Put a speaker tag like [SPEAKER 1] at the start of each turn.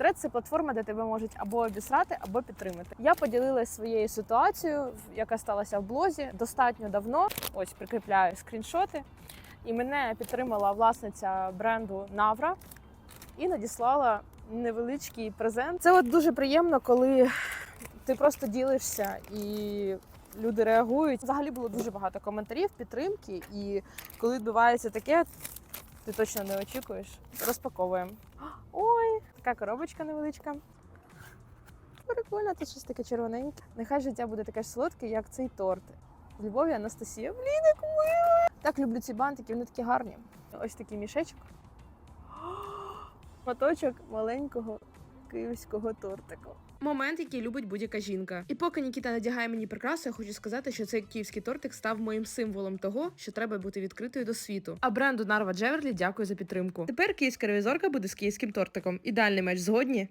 [SPEAKER 1] Тред це платформа, де тебе можуть або обісрати, або підтримати. Я поділилася своєю ситуацією, яка сталася в блозі достатньо давно. Ось прикріпляю скріншоти. І мене підтримала власниця бренду Навра і надіслала невеличкий презент. Це от дуже приємно, коли ти просто ділишся і люди реагують. Взагалі було дуже багато коментарів, підтримки, і коли відбувається таке, ти точно не очікуєш. Розпаковуємо. Така коробочка невеличка. Прикольно, тут щось таке червоненьке. Нехай життя буде таке ж солодке, як цей торт. З любов'ю Анастасія. Блін, як мило! Так люблю ці бантики, вони такі гарні. Ось такий мішечок. Моточок маленького київського тортику. Момент, який любить будь-яка жінка. І поки Нікіта надягає мені прикрасу, я хочу сказати, що цей київський тортик став моїм символом того, що треба бути відкритою до світу. А бренду Нарва Джеверлі дякую за підтримку. Тепер київська ревізорка буде з київським тортиком. Ідеальний меч згодні.